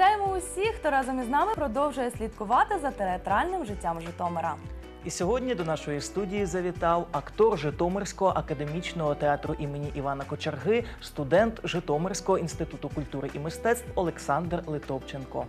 Вітаємо усіх, хто разом із нами продовжує слідкувати за театральним життям Житомира. І сьогодні до нашої студії завітав актор Житомирського академічного театру імені Івана Кочерги, студент Житомирського інституту культури і мистецтв Олександр Литовченко.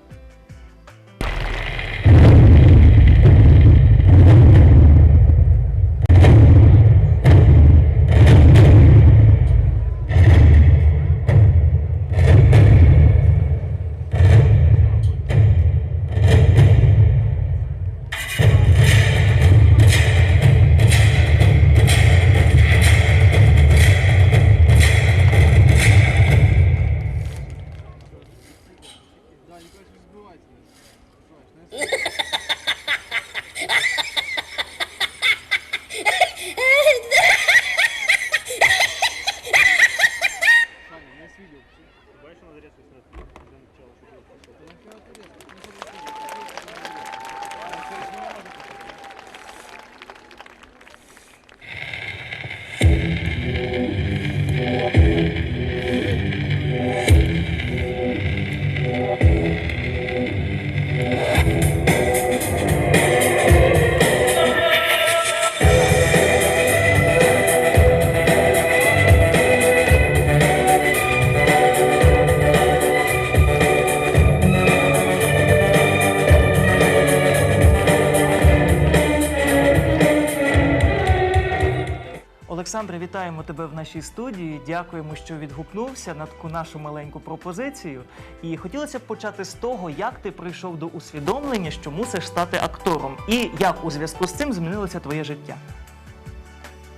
Олександре, вітаємо тебе в нашій студії. Дякуємо, що відгукнувся на таку нашу маленьку пропозицію. І хотілося б почати з того, як ти прийшов до усвідомлення, що мусиш стати актором, і як у зв'язку з цим змінилося твоє життя.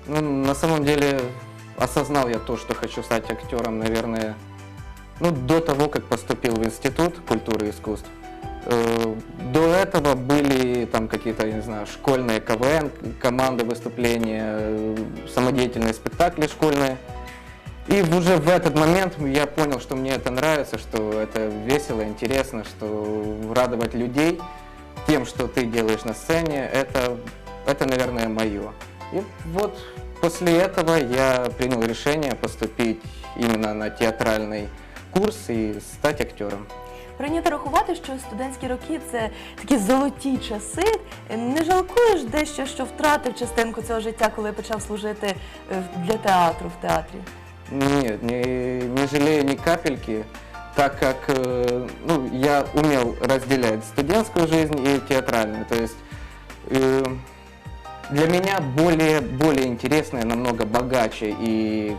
Ну, на самом деле, осознал я то, что хочу стать актером, наверное, ну, до того, как поступил в Институт культуры и искусств. Э, До этого были там какие-то, я не знаю, школьные КВН, команды выступления, э, самодеятельные спектакли школьные. И уже в этот момент я понял, что мне это нравится, что это весело, интересно, что радовать людей тем, что ты делаешь на сцене, это, это наверное, мое. И вот после этого я принял решение поступить именно на театральный курс и стать актером. Прийнято рахувати, що студентські роки це такі золоті часи. Не жалкуєш дещо, що втратив частинку цього життя, коли почав служити е, для театру в театрі? Нет, не, не жалею ни капельки, так как э, ну, я умел разделять студентскую жизнь и театральную. То э, для меня более, более интересная, намного богаче и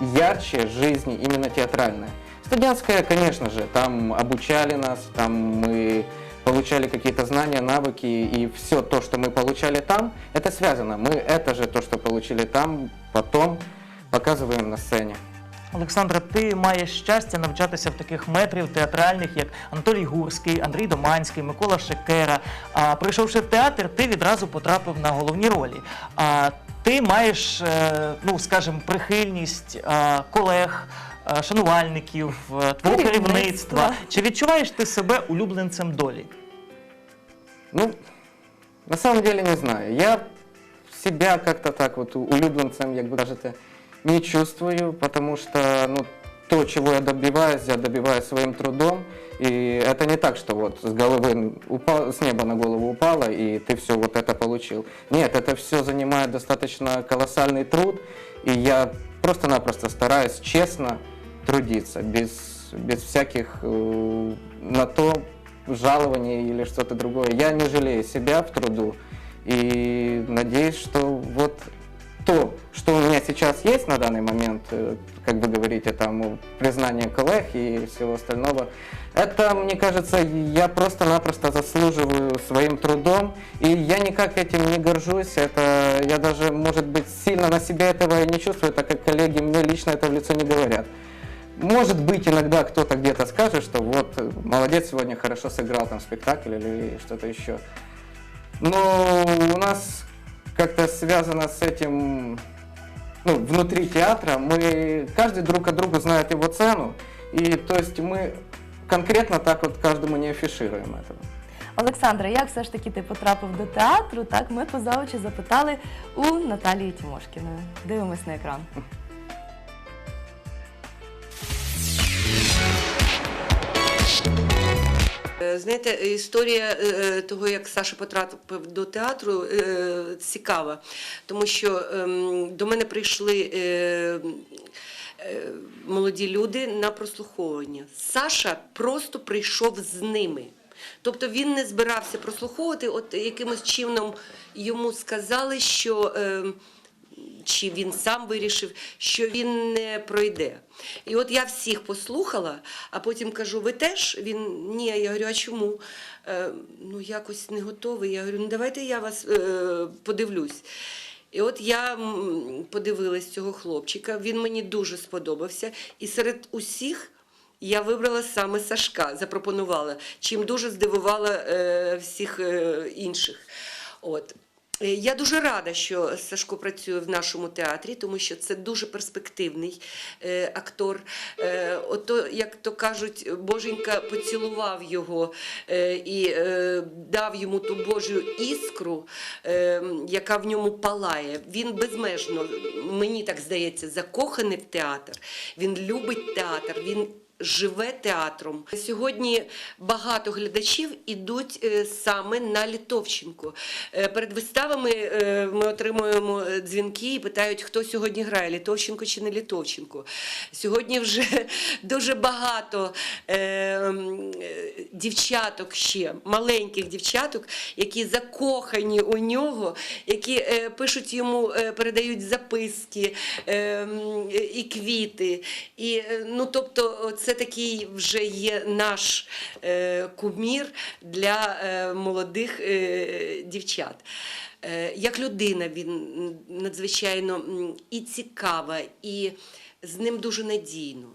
ярче жизнь именно театральная Студентская, конечно же, там обучали нас, там мы получали какие-то знания, навыки, и все то, что мы получали там, это связано. Мы это же то, что получили там, потом показываем на сцене. Олександра, ти маєш щастя навчатися в таких метрів театральних, як Анатолій Гурський, Андрій Доманський, Микола Шекера. А прийшовши в театр, ти відразу потрапив на головні ролі. А ти маєш, е, ну скажімо, прихильність е, колег. е, Шанувальників, е, твого Керівництва. керівництва. Чи відчуваєш ти себе улюбленцем долі? Ну, на самом деле не знаю. Я себя как-то так вот улюбленцем, як бы даже это не чувствую, потому что ну, то, чего я добиваюсь, я добиваюсь своим трудом. И это не так, что вот с головы упал, с неба на голову упало, и ты все вот это получил. Нет, это все занимает достаточно колоссальный труд, и я просто-напросто стараюсь честно трудиться, без, без всяких э, на то жалований или что-то другое. Я не жалею себя в труду и надеюсь, что вот то, что у меня сейчас есть на данный момент, э, как вы говорите, там признание коллег и всего остального, это, мне кажется, я просто-напросто заслуживаю своим трудом, и я никак этим не горжусь, это я даже, может быть, сильно на себя этого и не чувствую, так как коллеги мне лично это в лицо не говорят. Может быть, иногда кто-то где-то скажет, что вот, э, молодец, сегодня хорошо сыграл там спектакль или что-то еще. Но у нас как-то связано с этим, ну, внутри театра, мы, каждый друг от друга знает его цену, и то есть мы конкретно так вот каждому не афишируем этого. Олександре, як все ж таки ти потрапив до театру? Так, ми поза очі запитали у Наталії Тимошкіної. Дивимось на екран. Знаєте, історія е, того, як Саша потрапив до театру, е, цікава, тому що ем, до мене прийшли е, е, молоді люди на прослуховування. Саша просто прийшов з ними. Тобто він не збирався прослуховувати, от якимось чином йому сказали, що. Чи він сам вирішив, що він не пройде. І от я всіх послухала, а потім кажу: ви теж? Він ні, я говорю, а чому? Е, ну, якось не готовий. Я говорю, ну давайте я вас е, подивлюсь. І от я подивилась цього хлопчика, він мені дуже сподобався. І серед усіх я вибрала саме Сашка, запропонувала, чим дуже здивувала е, всіх е, інших. От. Е, Я дуже рада, що Сашко працює в нашому театрі, тому що це дуже перспективний е, актор. Е, ото, як то кажуть, Боженька поцілував його і дав йому ту Божу іскру, яка в ньому палає. Він безмежно, мені так здається, закоханий в театр. Він любить театр. Він живе театром. Сьогодні багато глядачів ідуть е, саме на Літовченко. Е, Перед виставами е, ми отримуємо дзвінки і питають, хто сьогодні грає, Літовченко чи не Літовченко. Сьогодні вже дуже багато дівчаток ще, маленьких дівчаток, які закохані у нього, які пишуть йому, передають записки і квіти. І, ну, тобто, це такий вже є наш е, кумір для е, молодих е, дівчат. Е, Як людина він надзвичайно і цікава, і з ним дуже надійно.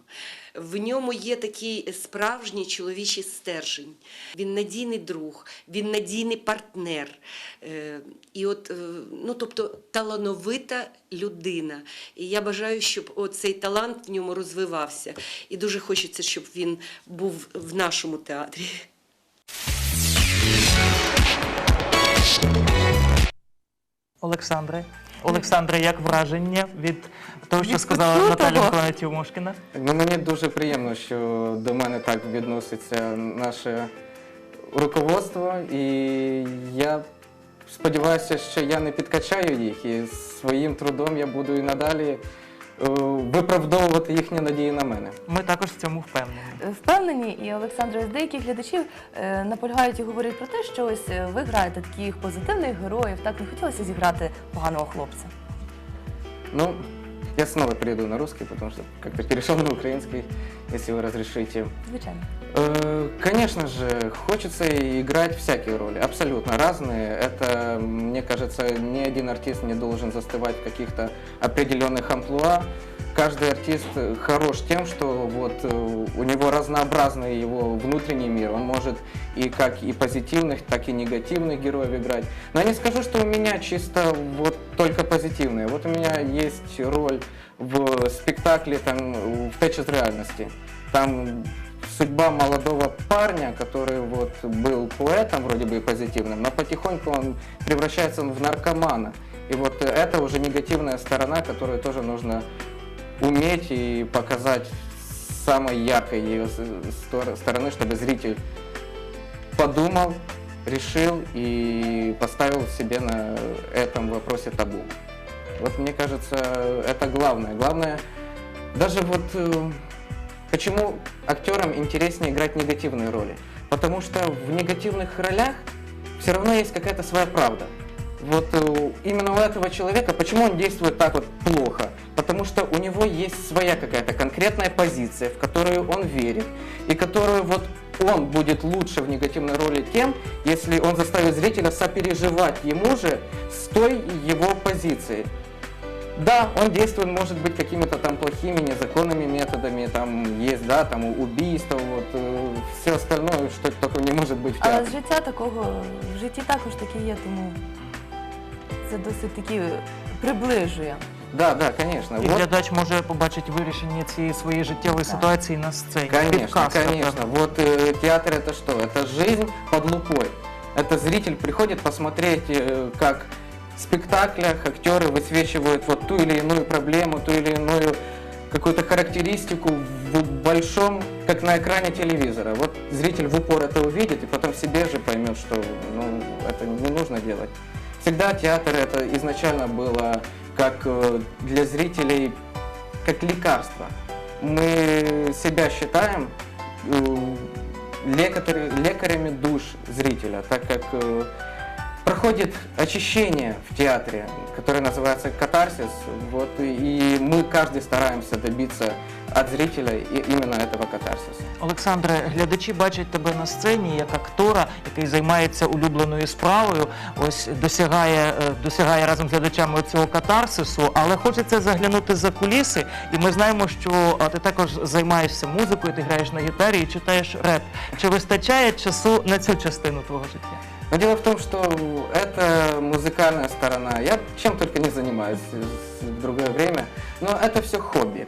В ньому є такий справжній чоловічий стержень. Він надійний друг, він надійний партнер. Е, І от, е, ну, тобто, талановита людина. І я бажаю, щоб цей талант в ньому розвивався. І дуже хочеться, щоб він був в нашому театрі. Олександре. Олександре, як враження від того, що сказала. Наталя Миколаївна Тімошкіна? Ну, мені дуже приємно, що до мене так відноситься наше руководство, і я сподіваюся, що я не підкачаю їх, і своїм трудом я буду і надалі виправдовувати їхні надії на мене. Ми також в цьому впевнені. Е, Впевнені, і Олександр, з деяких глядачів е, наполягають і говорять про те, що ось е, ви граєте таких позитивних героїв, так не хотілося зіграти поганого хлопця. Ну, я снова перейду на русский, потому что как-то перешел на украинский, если вы разрешите. Звичайно. Конечно же, хочется играть всякие роли, абсолютно разные. Это, мне кажется, ни один артист не должен застывать в каких-то определенных амплуа. Каждый артист хорош тем, что вот э, у него разнообразный его внутренний мир. Он может и как и позитивных, так и негативных героев играть. Но я не скажу, что у меня чисто вот только позитивные. Вот у меня есть роль в спектакле там, в «Течь из реальности». Там судьба молодого парня, который вот был поэтом вроде бы и позитивным, но потихоньку он превращается в наркомана. И вот это уже негативная сторона, которую тоже нужно уметь и показать самой яркой ее стороны, чтобы зритель подумал, решил и поставил себе на этом вопросе табу. Вот мне кажется, это главное. Главное, даже вот э, почему актерам интереснее играть негативные роли. Потому что в негативных ролях все равно есть какая-то своя правда. Вот э, именно у этого человека, почему он действует так вот плохо? Потому что у него есть своя какая-то конкретная позиция, в которую он верит, и которую вот он будет лучше в негативной роли тем, если он заставит зрителя сопереживать ему же с той его позиции. Да, он действует, может быть, какими-то там плохими, незаконными методами, там есть, да, там убийства, вот, все остальное, что только не может быть в Але театре. з життя такого в житті також таке є, тому це досить таки приближує. Да, да, конечно. І Вот, глядач може побачити вирішення цієї своєї життєвої Так. ситуації на сцені. конечно, Підказка, конечно. певна. Вот э, театр это что? Это жизнь под лупой. Это зритель приходит посмотреть, э, как в спектаклях актеры высвечивают вот ту или иную проблему, ту или иную какую-то характеристику в большом, как на экране телевизора. Вот зритель в упор это увидит и потом себе же поймет, что ну, это не нужно делать. Всегда театр это изначально было как э, для зрителей как лекарство. Мы себя считаем э, лекаря- лекарями душ зрителя, так как э, проходит очищение в театре, которое называется катарсис. Вот, и, и мы каждый стараемся добиться от зрителя и- именно этого катарсиса. Олександре, глядачі бачать тебе на сцені як актора, який займається улюбленою справою, ось досягає, е, досягає разом з глядачами цього катарсису, але хочеться заглянути за куліси, і ми знаємо, що а, ти також займаєшся музикою, ти граєш на гітарі і читаєш реп. Чи вистачає часу на цю частину твого життя? Но дело в том, что это музыкальная сторона. Я чем только не занимаюсь в другое время, но это все хобби.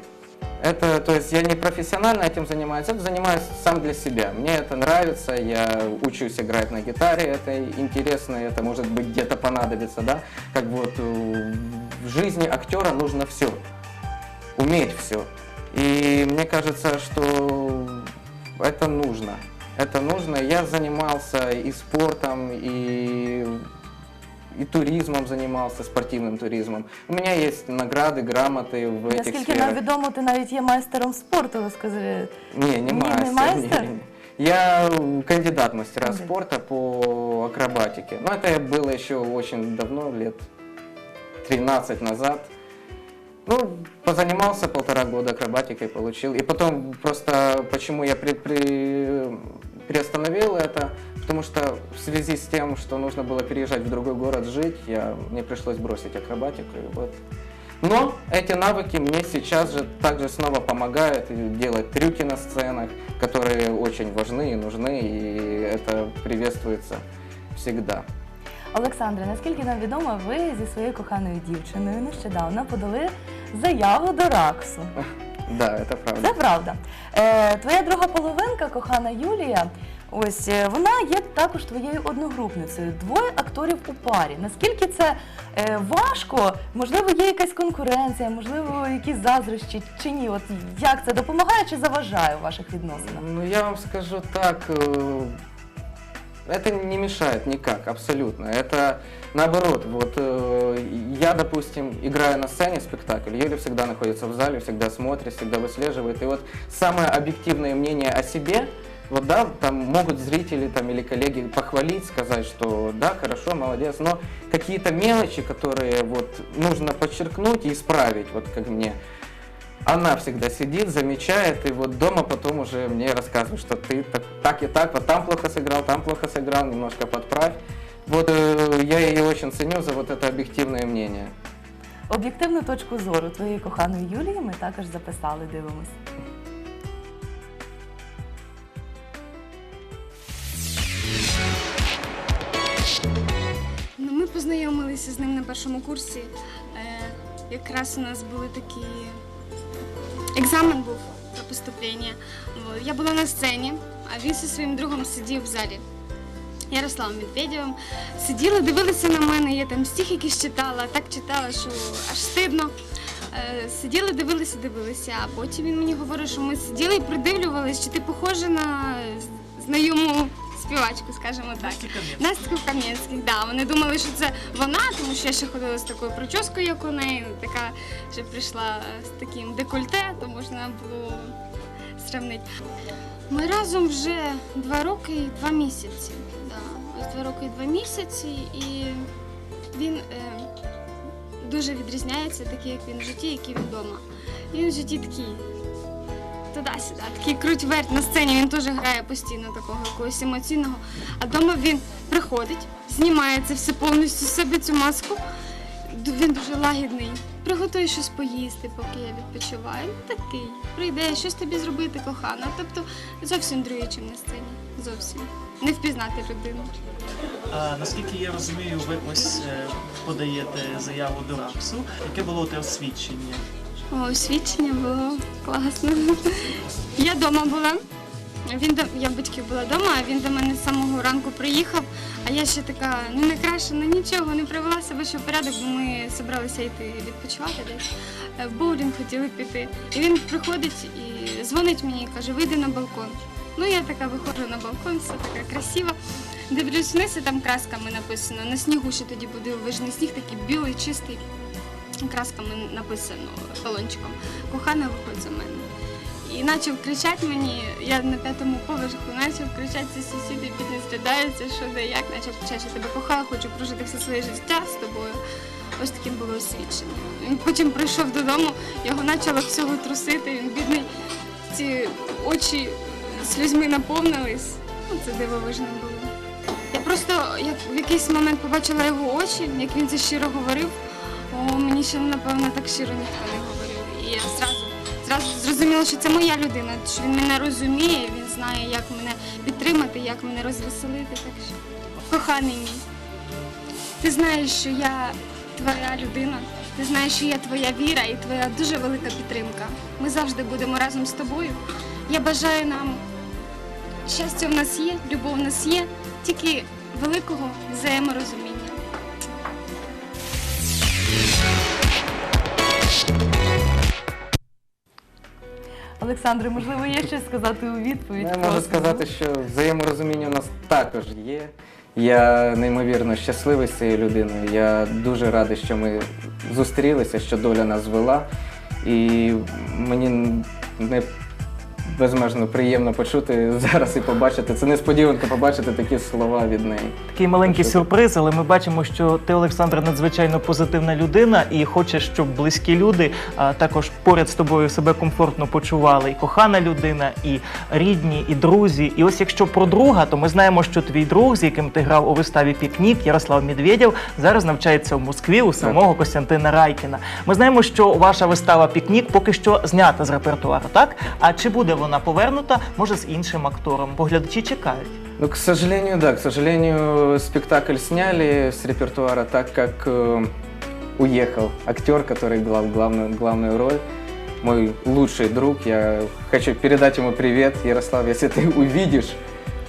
Это, то есть я не профессионально этим занимаюсь, это занимаюсь сам для себя. Мне это нравится, я учусь играть на гитаре, это интересно, это может быть где-то понадобится, да. Как вот э, в жизни актера нужно все, уметь все. И мне кажется, что это нужно Это нужно. Я занимался и спортом, и, и туризмом занимался, спортивным туризмом. У меня есть награды, грамоты в этих Наскільки сферах. нам відомо, ти навіть є майстером спорту, розкажи. Не, не Не, не мастер. мастер? не, не. Я э, кандидат мастера Кандидат. спорта по акробатике. Но это было еще очень давно, лет 13 назад. Ну, позанимался полтора года акробатикой, получил. И потом просто, почему я при- при- приостановил это, потому что в связи с тем, что нужно было переезжать в другой город жить, я, мне пришлось бросить акробатику. И вот. Но эти навыки мне сейчас же также снова помогают и делать трюки на сценах, которые очень важны и нужны, и это приветствуется всегда. Олександре, наскільки нам відомо, ви зі своєю коханою дівчиною нещодавно подали заяву до РАКСу. Да, это правда. Це правда. Е, твоя друга половинка, кохана Юлія, ось е, вона є також твоєю одногрупницею. Двоє акторів у парі. Наскільки це е, важко? Можливо, є якась конкуренція, можливо, якісь заздрощі чи ні? От як це допомагає чи заважає у ваших відносинах? Ну, я вам скажу так, э, это не мешает никак, абсолютно. Это наоборот, вот э, я, допустим, играю на сцене спектакль, Юля всегда находится в зале, всегда смотрит, всегда выслеживает. И вот самое объективное мнение о себе, вот да, там могут зрители там, или коллеги похвалить, сказать, что да, хорошо, молодец, но какие-то мелочи, которые вот нужно подчеркнуть и исправить, вот как мне, она всегда сидит, замечает, и вот дома потом уже мне рассказывает, что ты так, так и так, вот там плохо сыграл, там плохо сыграл, немножко подправь. Вот э, я ее очень ценю за вот это объективное мнение. Об'єктивну точку зору твоєї коханої Юлії ми також записали, дивимось. Ну, ми познайомилися з ним на першому курсі. Е, якраз у нас були такі. Екзамен був про поступлення. Я була на сцені, а він зі своїм другом сидів в залі. Ярославом Медведєвим. Сиділи, дивилися на мене, я там стих якийсь читала, так читала, що аж стидно. Е, Сиділи, дивилися, дивилися, а потім він мені говорить, що ми сиділи і придивлювалися, чи ти похожа на знайому співачку, скажімо так. Настю Кам'янських, да. Вони думали, що це вона, тому що я ще ходила з такою прическою, як у неї, така, що прийшла з таким декольте, то можна було сравнити. Ми разом вже два роки і два місяці. Да. Ось два роки і два місяці, і він е, дуже відрізняється, такий, як він в житті, як і він вдома. Він в житті такий туди-сюди, такий круть верть на сцені, він теж грає постійно такого якогось емоційного. А вдома він приходить, знімає це все повністю з себе цю маску. Він дуже лагідний. Приготує щось поїсти, поки я відпочиваю. Такий. Прийде, щось тобі зробити, кохана. Тобто зовсім другий, чим на сцені. Зовсім. Не впізнати людину. А, наскільки я розумію, ви ось е, подаєте заяву до РАКСу. Яке було те освідчення? Свідчення було класно. Я вдома була. Він до я батьків була вдома, а він до мене з самого ранку приїхав. А я ще така ну не крашена, нічого, не привела себе ще в порядок, бо ми зібралися йти відпочивати десь. Е, В боулінг хотіли піти. І він приходить і дзвонить мені і каже, вийди на балкон. Ну я така виходжу на балкон, все така красива. Дивлюсь вниз, і там красками написано. На снігу ще тоді буде вижний сніг, такий білий, чистий. Красками написано талончиком. Кохана виходь за мене. І почав кричати мені, я на п'ятому поверху, почав кричати ці сусіди, бідні страдаються, що де як, почав кричати, я тебе кохаю, хочу прожити все своє життя з тобою. Ось таким було освідчення. Він потім прийшов додому, його почало всього трусити, він бідний, ці очі слізьми наповнились. Ну, це дивовижно було. Я просто як в якийсь момент побачила його очі, як він це щиро говорив. Мені ще напевно так щиро ніхто не говорив. І я зразу, зразу зрозуміла, що це моя людина, що він мене розуміє, він знає, як мене підтримати, як мене розвеселити. Так що, коханий мій, ти знаєш, що я твоя людина. Ти знаєш, що я твоя віра і твоя дуже велика підтримка. Ми завжди будемо разом з тобою. Я бажаю нам щастя в нас є, любов в нас є, тільки великого взаєморозуміння. Олександре, можливо, є щось сказати у відповідь? Ну, Я можу сказати, що взаєморозуміння у нас також є. Я неймовірно щасливий з цією людиною. Я дуже радий, що ми зустрілися, що доля нас звела. І мені не безмежно приємно почути зараз і побачити. Це несподіванка побачити такі слова від неї. Такий маленький сюрприз, але ми бачимо, що ти, Олександр, надзвичайно позитивна людина і хочеш, щоб близькі люди а, також поряд з тобою себе комфортно почували. І кохана людина, і рідні, і друзі. І ось якщо про друга, то ми знаємо, що твій друг, з яким ти грав у виставі Пікнік, Ярослав Медведєв, зараз навчається в Москві у самого Костянтина Райкіна. Ми знаємо, що ваша вистава Пікнік поки що знята з репертуару, так? А чи буде вона повернута, може, з іншим актором? Бо глядачі чекають. Ну, к сожалению, да, к сожалению, спектакль сняли с репертуара, так как э, уехал актер, который играл главную, главную роль. Мой лучший друг, я хочу передать ему привет. Ярослав, если ты увидишь,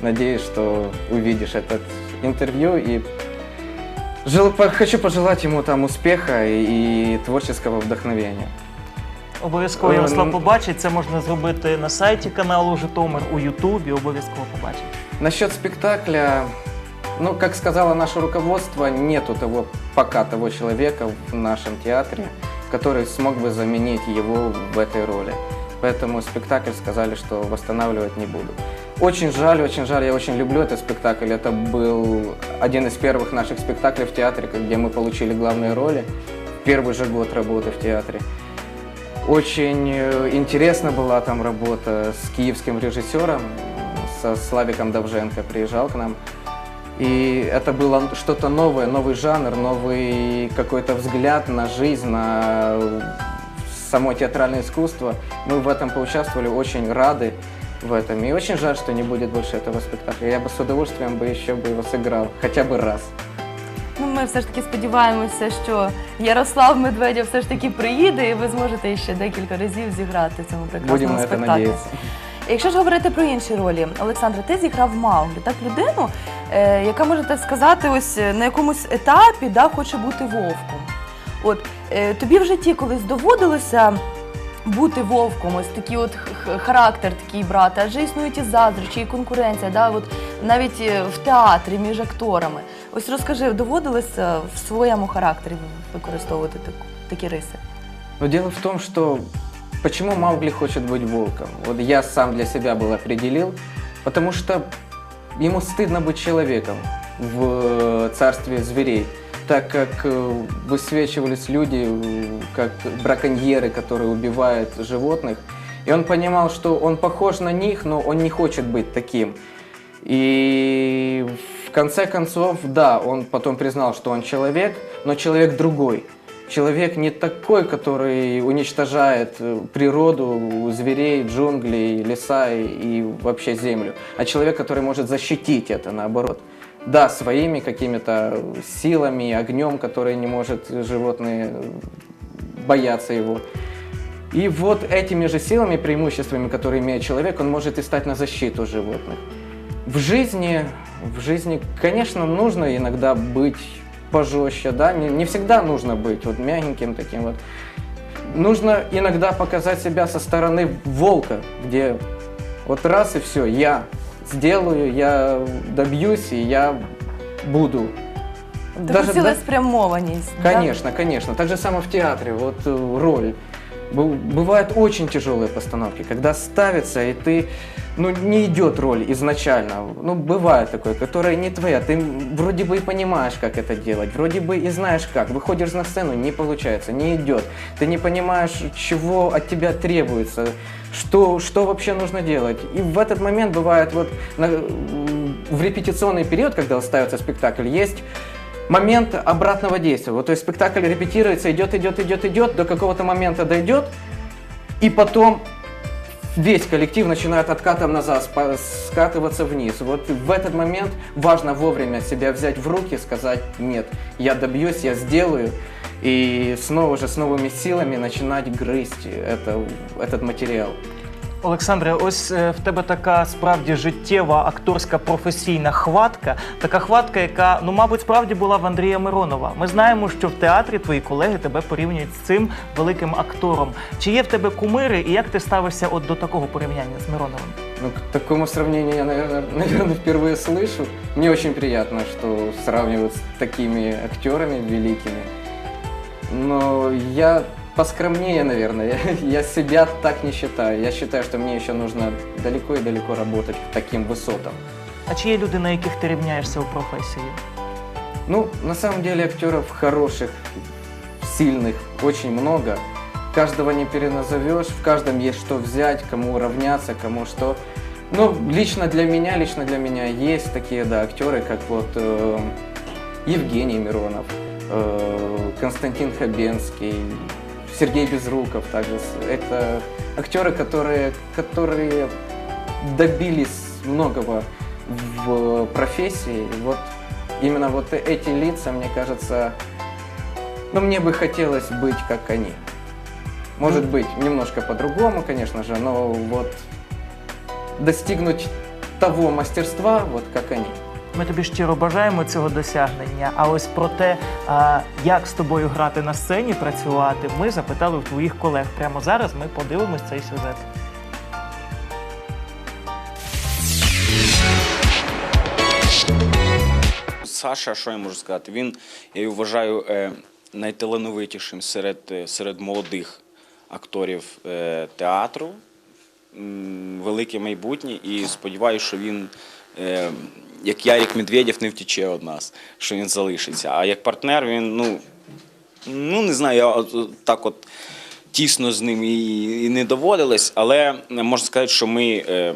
надеюсь, что увидишь этот интервью. И жел- по- хочу пожелать ему там успеха и, и творческого вдохновения. Обов'язково Е, Ярослав ну- побачить. Це можна зробити на сайті каналу Житомир у Ютубі. Обов'язково побачить. Насчет спектакля, ну, как сказало наше руководство, нету того, пока того человека в нашем театре, который смог бы заменить его в этой роли. Поэтому спектакль сказали, что восстанавливать не буду. Очень жаль, очень жаль, я очень люблю этот спектакль. Это был один из первых наших спектаклей в театре, где мы получили главные роли. Первый же год работы в театре. Очень э, интересна была там работа с киевским режиссером, со Славиком Довженко приезжал к нам. И это было что-то новое, новый жанр, новый какой-то взгляд на жизнь, на само театральное искусство. Мы в этом поучаствовали, очень рады в этом. И очень жаль, что не будет больше этого спектакля. Я бы с удовольствием бы еще бы его сыграл, хотя бы раз. Ну, ми все ж таки сподіваємося, що Ярослав Медведєв все ж таки приїде, і ви зможете ще декілька разів зіграти в цьому прекрасному на это спектаклі. Якщо ж говорити про інші ролі, Олександре, ти зіграв Мауглі, так людину, е, яка можете сказати, ось е, на якомусь етапі да, хоче бути вовком. От е, тобі в житті колись доводилося бути вовком, ось такий от х- х- характер такий брати, адже існують і заздрощі, і конкуренція, да, от навіть е, в театрі між акторами. Ось розкажи, доводилося в своєму характері використовувати таку, такі риси? Но дело в том, что почему Маугли хочет быть волком? Вот я сам для себя был определил, потому что ему стыдно быть человеком в э, царстве зверей, так как э, высвечивались люди, э, как браконьеры, которые убивают животных. И он понимал, что он похож на них, но он не хочет быть таким. И в конце концов, да, он потом признал, что он человек, но человек другой. Человек не такой, который уничтожает э, природу, зверей, джунглей, леса и, и вообще землю, а человек, который может защитить это наоборот. Да, своими какими-то силами, огнем, который не может животные бояться его. И вот этими же силами, преимуществами, которые имеет человек, он может и стать на защиту животных. В жизни, в жизни, конечно, нужно иногда быть пожестче, да, не, не всегда нужно быть вот мягеньким таким вот. Нужно иногда показать себя со стороны волка, где вот раз и все, я сделаю, я добьюсь, и я буду. Таку цілеспрямованість. да? Конечно, конечно. Так же самое в театре. Вот э, роль. Бывают очень тяжелые постановки, когда ставится, и ты, ну, не идет роль изначально. Ну, бывает такое, которая не твоя. Ты вроде бы и понимаешь, как это делать, вроде бы и знаешь как. Выходишь на сцену, не получается, не идет. Ты не понимаешь, чего от тебя требуется, что, что вообще нужно делать. И в этот момент бывает вот на- в репетиционный период, когда ставится спектакль, есть момент обратного действия. Вот, то есть спектакль репетируется, идет, идет, идет, идет, до какого-то момента дойдет, и потом весь коллектив начинает откатом назад, скатываться вниз. Вот в этот момент важно вовремя себя взять в руки, сказать «нет, я добьюсь, я сделаю», и снова же с новыми силами начинать грызть это, этот материал. Олександре, ось е, в тебе така справді життєва акторська професійна хватка, така хватка, яка, ну, мабуть, справді була в Андрія Миронова. Ми знаємо, що в театрі твої колеги тебе порівнюють з цим великим актором. Чи є в тебе кумири, і як ти ставишся от до такого порівняння з Мироновим? Ну, к такому сравнению я, наверное, наверное, впервые слышу. Мне очень приятно, что сравнивают с такими актерами великими. Но я поскромнее, наверное. Я, я себя так не считаю. Я считаю, что мне еще нужно далеко и далеко работать к таким высотам. А чи є люди, на яких ти рівняєшся у професії? Ну, на самом деле актеров хороших, сильных очень много. Каждого не переназовешь, в каждом есть что взять, кому равняться, кому что. Ну, лично для меня, лично для меня есть такие, да, актеры, как вот э, Евгений Миронов, э, Константин Хабенский, Сергей Безруков также. Это актеры, которые, которые добились многого в профессии. И Вот именно вот эти лица, мне кажется, ну, мне бы хотелось быть как они. Может быть, немножко по-другому, конечно же, но вот достигнуть того мастерства, вот как они. Ми тобі щиро бажаємо цього досягнення. А ось про те, як з тобою грати на сцені, працювати, ми запитали у твоїх колег. Прямо зараз ми подивимось цей сюжет. Саша, що я можу сказати? Він, я вважаю, е, найталановитішим серед, е, серед молодих акторів е, театру. Велике майбутнє, і сподіваюся, що він, як Ярік Медведєв, не втіче від нас, що він залишиться. А як партнер, він, ну, ну не знаю, я так от тісно з ним і, і не доводилось, але можна сказати, що ми. Е,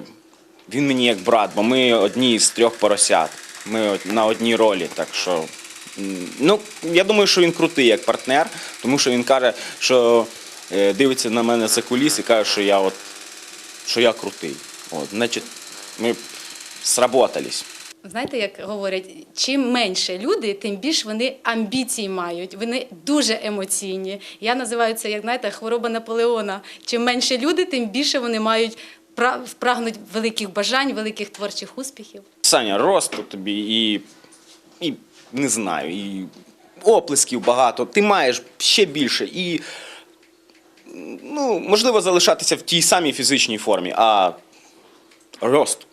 він мені як брат, бо ми одні з трьох поросят. Ми на одній ролі. Так що, ну, я думаю, що він крутий як партнер, тому що він каже, що е, дивиться на мене за куліс і каже, що я от що я крутий. От, значить, ми сработались. Знаєте, як говорять, чим менше люди, тим більше вони амбіцій мають. Вони дуже емоційні. Я називаю це, як знаєте, хвороба Наполеона. Чим менше люди, тим більше вони мають пра- прагнуть великих бажань, великих творчих успіхів. Саня, росту тобі і, і не знаю, і оплесків багато. Ти маєш ще більше і ну, можливо залишатися в тій самій фізичній формі, а росту.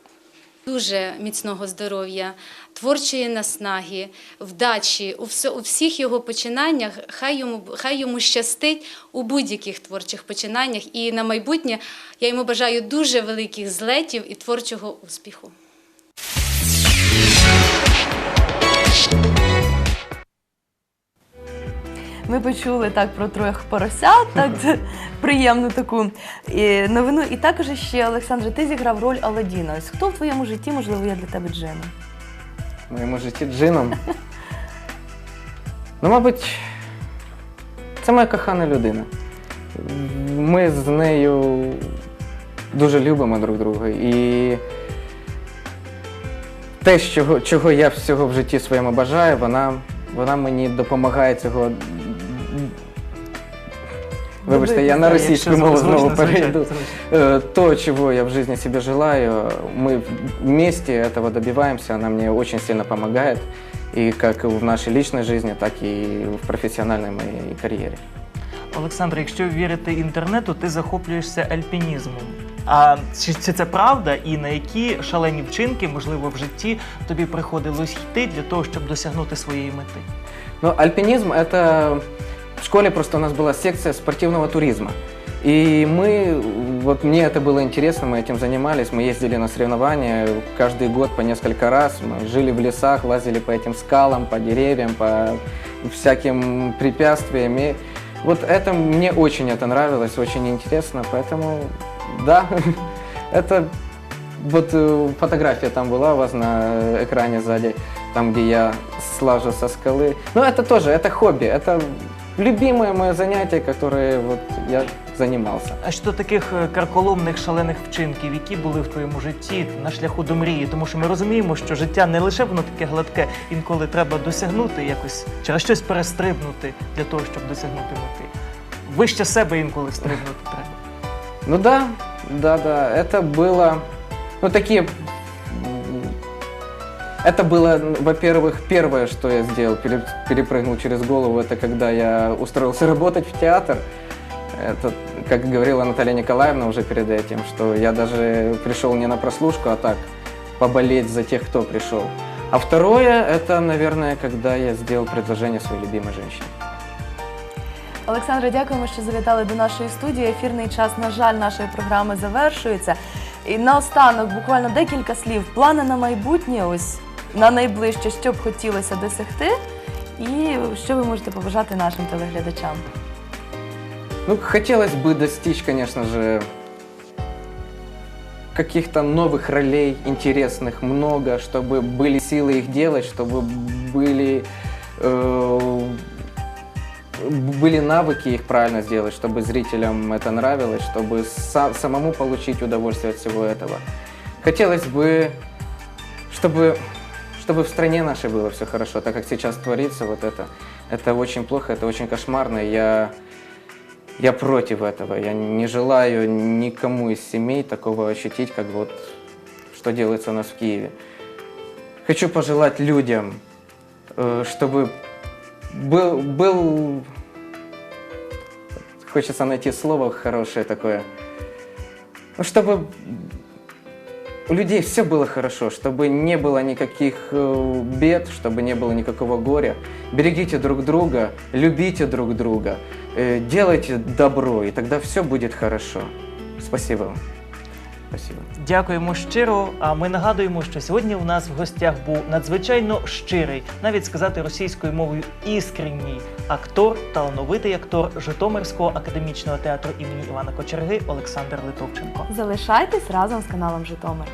Дуже міцного здоров'я, творчої наснаги, вдачі у, всіх його починаннях. Хай йому, хай йому щастить у будь-яких творчих починаннях. І на майбутнє я йому бажаю дуже великих злетів і творчого успіху. Ми почули так про трьох поросят, так приємну таку новину. І також ще, Олександре, ти зіграв роль Аладдіна. Ось хто в твоєму житті, можливо, є для тебе Дженом? В моєму житті джином. Ну, мабуть, це моя кохана людина. Ми з нею дуже любимо друг друга. І те, чого, чого я всього в житті своєму бажаю, вона, вона мені допомагає цього Вибачте, я на Дивитися. російську Якщо мову зручно, знову звичайно, перейду. зручно. Э, То, чего я в жизни себе желаю, мы вместе этого добиваемся, она мне очень сильно помогает, и как в нашей личной жизни, так и в профессиональной моей карьере. Олександр, якщо вірити інтернету, ти захоплюєшся альпінізмом. А чи, чи це правда? І на які шалені вчинки, можливо, в житті тобі приходилось йти для того, щоб досягнути своєї мети? Но альпинизм – это... В школе просто у нас была секция спортивного туризма. И мы, вот мне это было интересно, мы этим занимались, мы ездили на соревнования каждый год по несколько раз, мы жили в лесах, лазили по этим скалам, по деревьям, по всяким препятствиям. И вот это мне очень это нравилось, очень интересно, поэтому да, это вот э, фотография там была у вас на экране сзади, там, где я слажу со скалы. Ну, это тоже, это хобби, это любимое мое занятие, которое вот я занимался. А щодо таких е, карколомних шалених вчинків, які були в твоєму житті на шляху до мрії, тому що ми розуміємо, що життя не лише воно таке гладке, інколи треба досягнути якось через щось перестрибнути для того, щоб досягнути мети. Вище себе інколи стрибнути треба. Ну да, да, да, это было, ну такие, это было, м, во-первых, первое, что я сделал, пере- перепрыгнул через голову, это когда я устроился работать в театр. Это, как говорила Наталья Николаевна уже перед этим, что я даже пришел не на прослушку, а так, поболеть за тех, кто пришел. А второе, это, наверное, когда я сделал предложение своей любимой женщине. Олександре, дякуємо, що завітали до нашої студії. Ефірний час, на жаль, нашої програми завершується. І наостанок, буквально декілька слів. Плани на майбутнє, ось на найближче, що б хотілося досягти, і що ви можете побажати нашим телеглядачам. Ну, хотелось бы достичь, конечно же, каких-то новых ролей, интересных много, чтобы были силы их делать, чтобы были, э, были навыки их правильно сделать, чтобы зрителям это нравилось, чтобы са- самому получить удовольствие от всего этого. Хотелось бы, чтобы, чтобы в стране нашей было все хорошо, так как сейчас творится вот это. Это очень плохо, это очень кошмарно. Я я против этого. Я не желаю никому из семей такого ощутить, как вот что делается у нас в Киеве. Хочу пожелать людям, э, чтобы был, был... Хочется найти слово хорошее такое. Чтобы у людей все было хорошо, чтобы не было никаких э, бед, чтобы не было никакого горя. Берегите друг друга, любите друг друга, э, делайте добро, и тогда все будет хорошо. Спасибо вам. Спасибо. Дякуємо щиро. А ми нагадуємо, що сьогодні у нас в гостях був надзвичайно щирий, навіть сказати російською мовою іскренній актор, талановитий актор Житомирського академічного театру імені Івана Кочерги Олександр Литовченко. Залишайтесь разом з каналом Житомир.